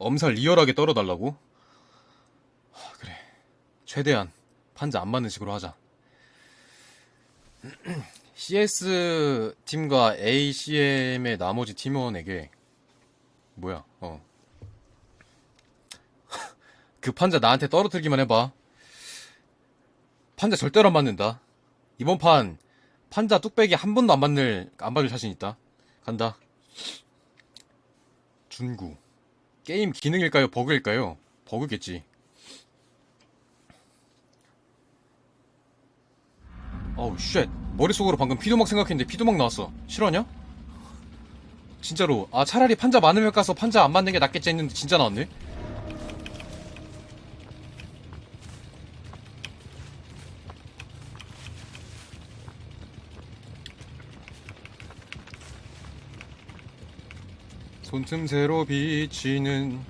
엄살 리얼하게 떨어달라고? 하, 그래. 최대한 판자 안 맞는 식으로 하자. CS 팀과 ACM의 나머지 팀원에게 뭐야? 어. 그 판자 나한테 떨어뜨리기만 해봐. 판자 절대로 안 맞는다. 이번 판 판자 뚝배기 한 번도 안 맞을 안 맞을 자신 있다. 간다. 준구. 게임 기능일까요? 버그일까요? 버그겠지. 어우 쉣. 머릿속으로 방금 피도막 생각했는데 피도막 나왔어. 실화냐? 진짜로. 아 차라리 판자 많으면 가서 판자 안 맞는 게 낫겠지 했는데 진짜 나왔네. 손틈새로 비치는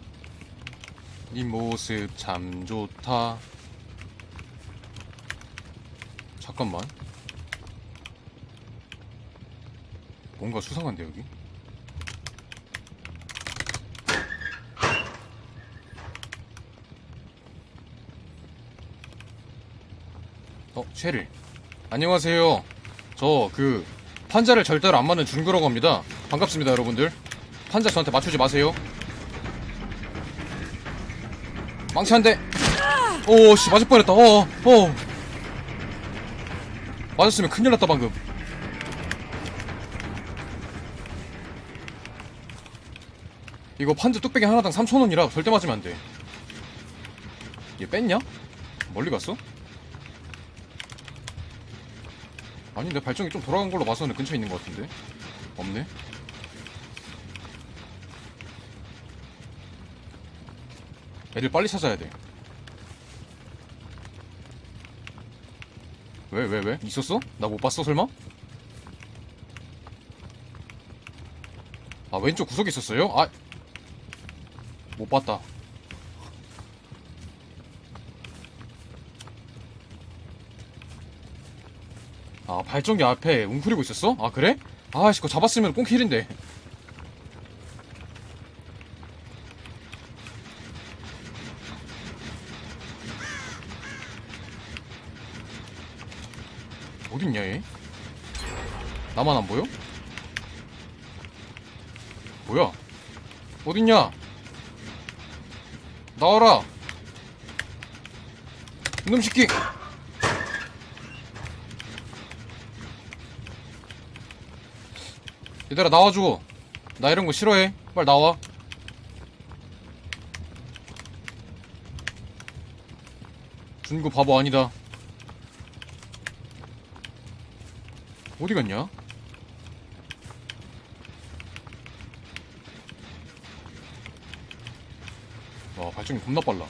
네 모습 참 좋다. 잠깐만. 뭔가 수상한데 여기? 어, 쉐릴. 안녕하세요. 저 그 판자를 절대로 안 맞는 준구라고 합니다. 반갑습니다, 여러분들. 판자 저한테 맞추지 마세요. 망치 한 대. 오, 씨, 맞을 뻔했다. 어, 어. 맞았으면 큰일 났다, 방금. 이거 판자 뚝배기 하나당 3,000원이라 절대 맞으면 안 돼. 얘 뺐냐? 멀리 갔어? 아니, 내 발전기 좀 돌아간 걸로 봐서는 근처에 있는 것 같은데? 없네? 애들 빨리 찾아야 돼. 왜, 왜, 왜? 있었어? 나 못 봤어, 설마? 아, 왼쪽 구석에 있었어요? 아, 못 봤다. 아, 발전기 앞에 웅크리고 있었어? 아, 그래? 아씨, 그거 잡았으면 꽁킬인데. 어딨냐, 얘? 나만 안 보여? 뭐야? 어딨냐? 나와라! 이놈 새끼! 얘들아, 나와줘. 나 이런 거 싫어해. 빨리 나와. 준구 바보 아니다. 어디 갔냐? 와, 발전기 겁나 빨라.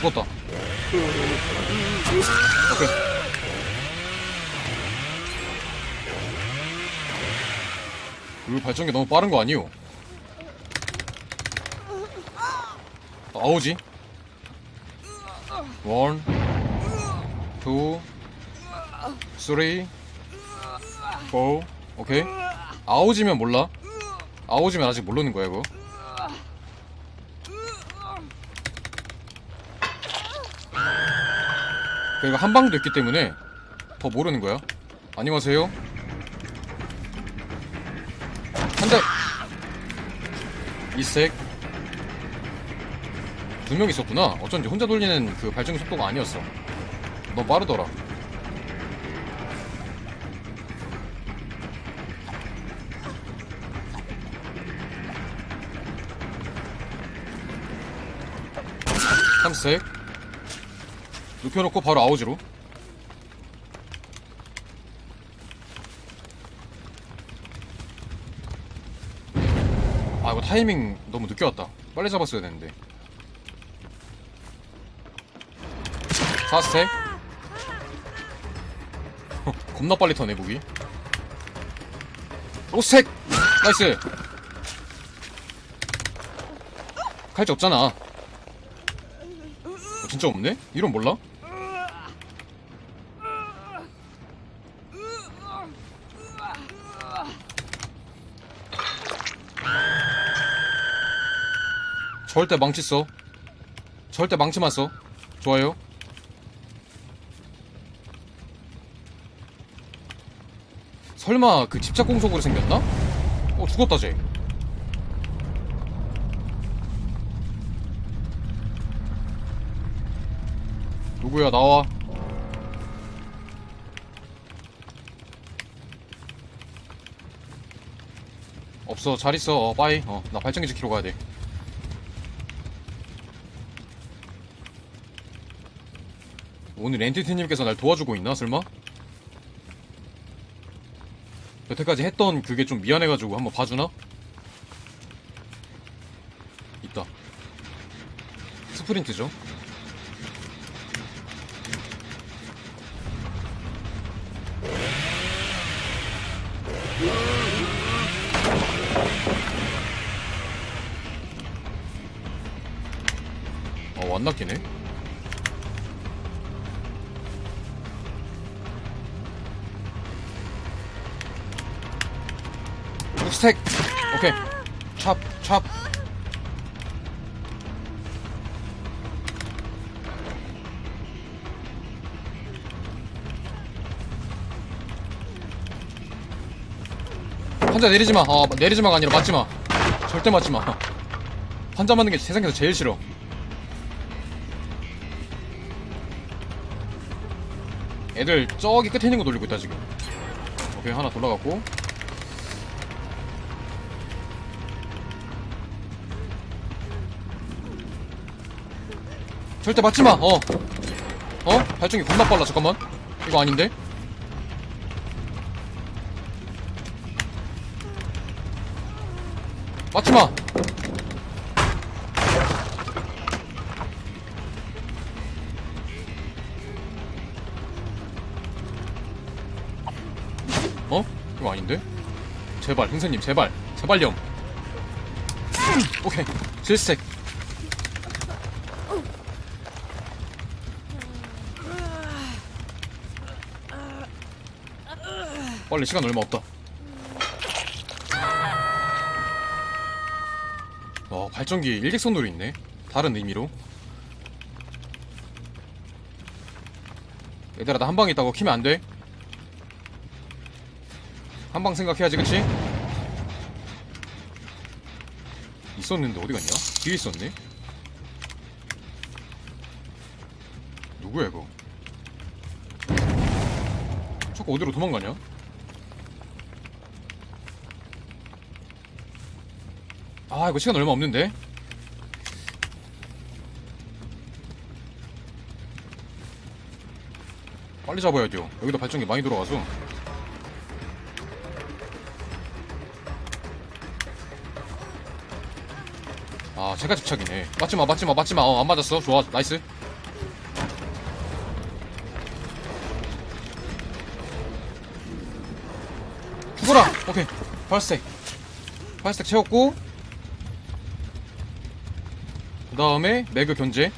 죽었다. 오케이. 그 발전기 너무 빠른 거 아니오? 아오지? 원, 투, 쓰리, 포, 오케이. 아오지면 몰라. 아오지면 아직 모르는 거야, 이거. 그리고 한 방도 있기 때문에 더 모르는 거야. 안녕하세요. 한 대. 이색. 두 명 있었구나. 어쩐지 혼자 돌리는 그 발전기 속도가 아니었어. 너 빠르더라. 삼색. 눕혀놓고 바로 아우지로. 아 이거 타이밍 너무 늦게 왔다. 빨리 잡았어야 되는데. 사스택 겁나 빨리 터네 무기 오스텍! 나이스 칼자 없잖아 어, 진짜 없네? 이런 몰라? 절대 망치 써 절대 망치만 써 좋아요 설마 그 집착 공속으로 생겼나? 어 죽었다 쟤. 누구야 나와. 없어 잘 있어 어 빠이 어 나 발전기 지키러 가야 돼 오늘 엔티티님께서 날 도와주고 있나 설마? 여태까지 했던 그게 좀 미안해가지고 한번 봐주나? 있다. 스프린트죠? 어 완납기네 스택 오케이 찹찹 환자 내리지 마. 어, 내리지 마가 아니라 맞지 마. 절대 맞지 마. 환자 맞는 게 세상에서 제일 싫어. 애들 저기 끝에 있는 거 돌리고 있다 지금. 오케이 하나 돌아갔고. 절대 맞지 마. 어. 어? 발전기 겁나 빨라. 잠깐만. 이거 아닌데? 맞지 마. 어? 이거 아닌데? 제발, 흥선님, 제발, 제발렴. 오케이, 질색. 빨리 시간 얼마 없다. 어, 발전기 일직선으로 있네. 다른 의미로. 얘들아, 나 한 방 있다고 키면 안 돼. 한 방 생각해야지, 그치? 있었는데 어디 갔냐? 뒤에 있었네? 누구야, 이거? 자꾸 어디로 도망가냐? 아 이거 시간 얼마 없는데? 빨리 잡아야 돼요. 여기도 발전기 많이 들어와서. 아 제가 집착이네. 맞지마 맞지마 맞지마. 어, 안 맞았어. 좋아 나이스. 죽어라! 오케이. 발스택 발스택 채웠고 그 다음에 매그 견제.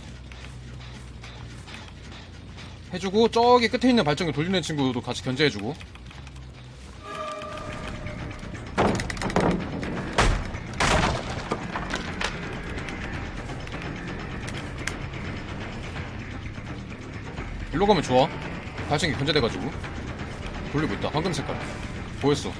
해주고 저기 끝에 있는 발전기 돌리는 친구도 같이 견제해주고. 일로 가면 좋아. 발전기 견제돼가지고. 돌리고 있다. 황금 색깔. 보였어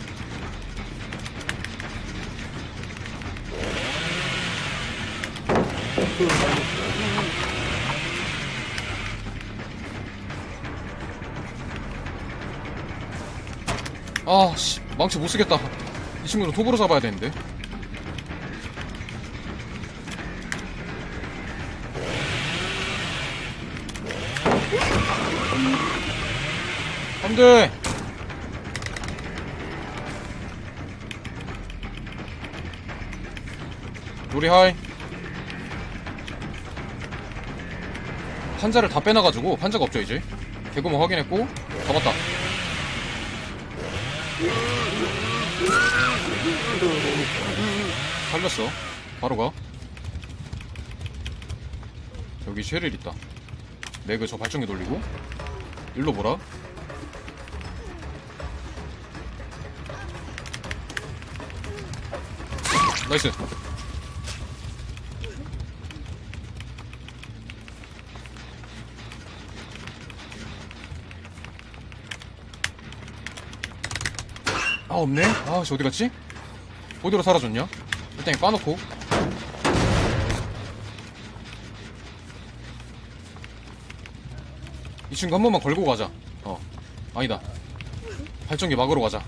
아, 씨, 망치 못 쓰겠다. 이 친구는 톱으로 잡아야 되는데. 안 돼! 우리 하이. 판자를 다 빼놔가지고 판자가 없죠 이제. 개구멍 확인했고 잡았다. 살렸어. 바로 가. 여기 쉐릴 있다. 매그 저 발전기 돌리고. 일로 보라. 나이스 없네? 아씨 어디 갔지? 어디로 사라졌냐? 일단 이거 까놓고. 2 친구 한 번만 걸고 가자. 어. 아니다. 발전기 막으러 가자.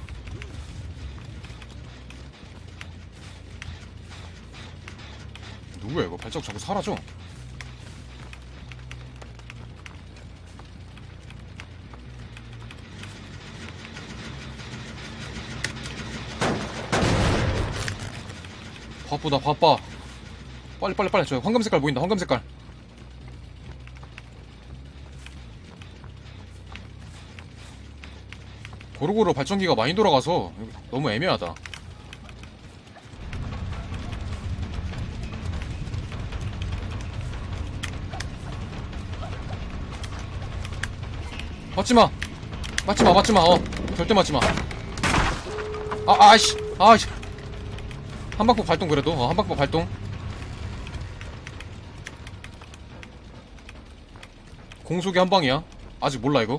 누구야 이거? 발자국 자꾸 사라져 바쁘다 바빠. 빨리 빨리 빨리. 저 황금 색깔 보인다 황금 색깔. 고루고루 발전기가 많이 돌아가서 너무 애매하다. 맞지마. 맞지마 맞지마. 어 절대 맞지마. 아 아이씨 아이씨 한방폭 발동 그래도. 어, 한방폭 발동. 공속이 한 방이야. 아직 몰라 이거.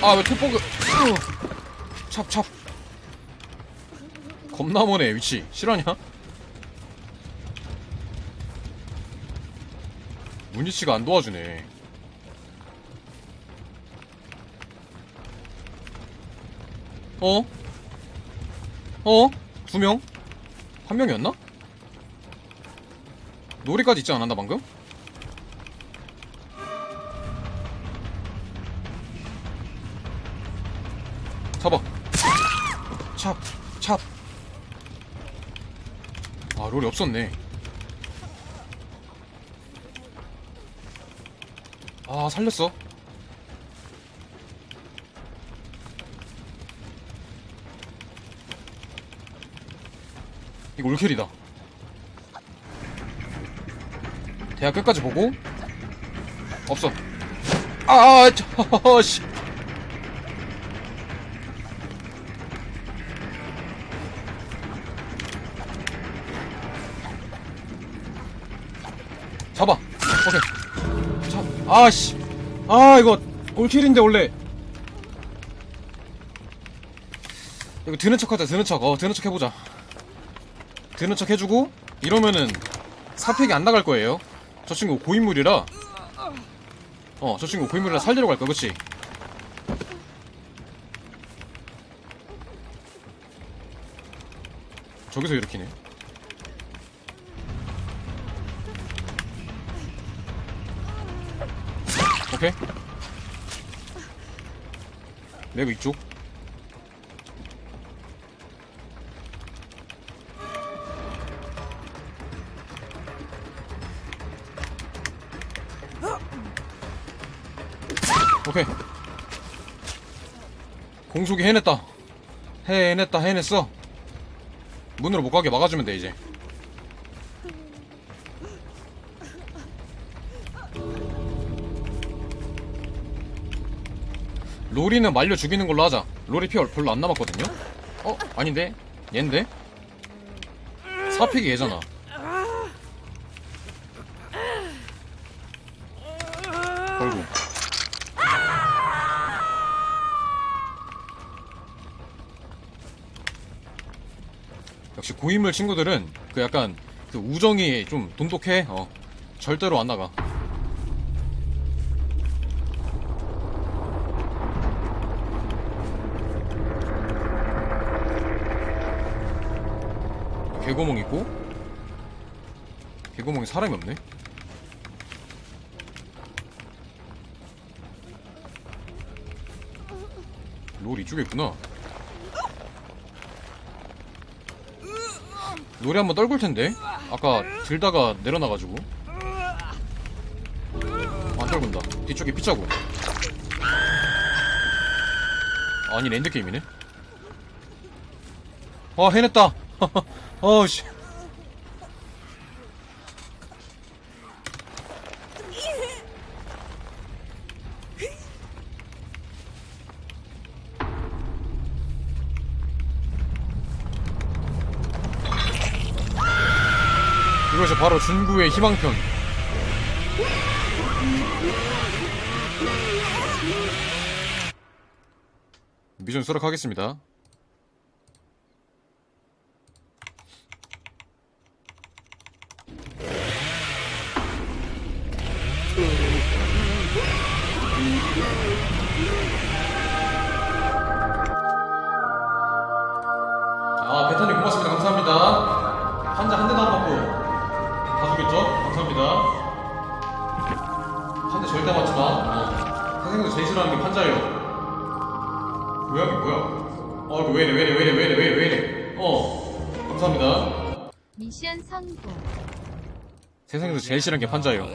아왜 투포그. 찹찹. 겁나 머네 위치. 실화냐? 문희씨가 안 도와주네. 어? 어? 두 명? 한 명이었나? 놀이까지 있지 않았나 방금? 잡아 찹 찹. 아 롤이 없었네 아 살렸어 이거 올킬이다 대학 끝까지 보고 없어 아, 저, 씨. 잡아. 오케이. 잡. 아씨. 아 이거 올킬인데 원래. 이거 드는 척하자. 드는 척. 어 드는 척 해보자. 드는 척 해주고 이러면은 사팩이 안 나갈 거예요. 저 친구 고인물이라. 어, 저 친구 고인물이라 살리러 갈 거야, 그치? 저기서 이렇게네. 오케이. 레브 이쪽. 오케이. 공속이 해냈다. 해냈다, 해냈어. 문으로 못 가게 막아주면 돼, 이제. 로리는 말려 죽이는 걸로 하자. 로리 피 별로 안 남았거든요? 어? 아닌데? 얘인데? 사픽이 얘잖아. 걸고. 역시 고인물 친구들은 그 약간 그 우정이 좀 돈독해. 어. 절대로 안 나가. 개구멍 있고 개구멍에 사람이 없네. 롤 이쪽에 있구나. 노래 한번 떨굴 텐데. 아까 들다가 내려놔가지고. 안 떨군다. 뒤쪽에 피자고. 아니 랜드 게임이네. 아 해냈다. 어우씨. 이것이 바로 중구의 희망편. 미션 수락하겠습니다. 게 환자예요. 뭐야, 이게 뭐야? 어, 이거 왜 이래, 왜 이래, 왜 이래, 왜 이래, 왜 이래, 왜 이래. 어, 감사합니다. 미션 성공. 세상에서 제일 싫은 게 환자예요.